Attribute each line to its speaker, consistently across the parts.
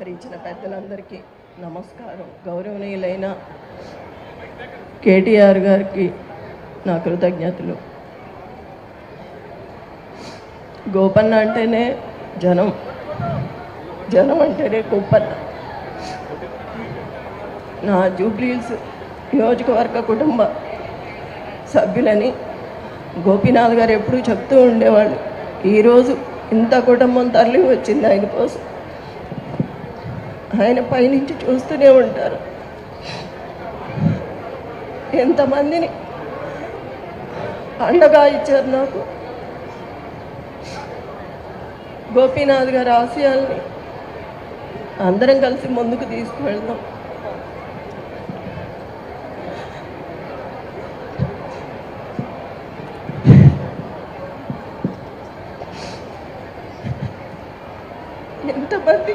Speaker 1: సహకరించిన పెద్దలందరికీ నమస్కారం. గౌరవనీయులైన కేటీఆర్ గారికి నా కృతజ్ఞతలు. గోపన్న అంటేనే జనం. జనం అంటేనే గోపన్న. నా జూబ్లీల్స్ నియోజకవర్గ కుటుంబ సభ్యులని గోపీనాథ్ గారు ఎప్పుడూ చెప్తూ ఉండేవాళ్ళు ఈరోజు ఇంత కుటుంబం తరలి వచ్చింది ఆయన కోసం. ఆయన పైనుంచి చూస్తూనే ఉంటారు. ఎంతమందిని అండగా ఇచ్చారు నాకు. గోపీనాథ్ గారి ఆశయాల్ని అందరం కలిసి ముందుకు తీసుకువెళ్దాం. ఎంతమంది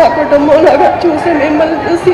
Speaker 1: మా కుటుంబం లాగా చూసి మిమ్మల్ని చూసి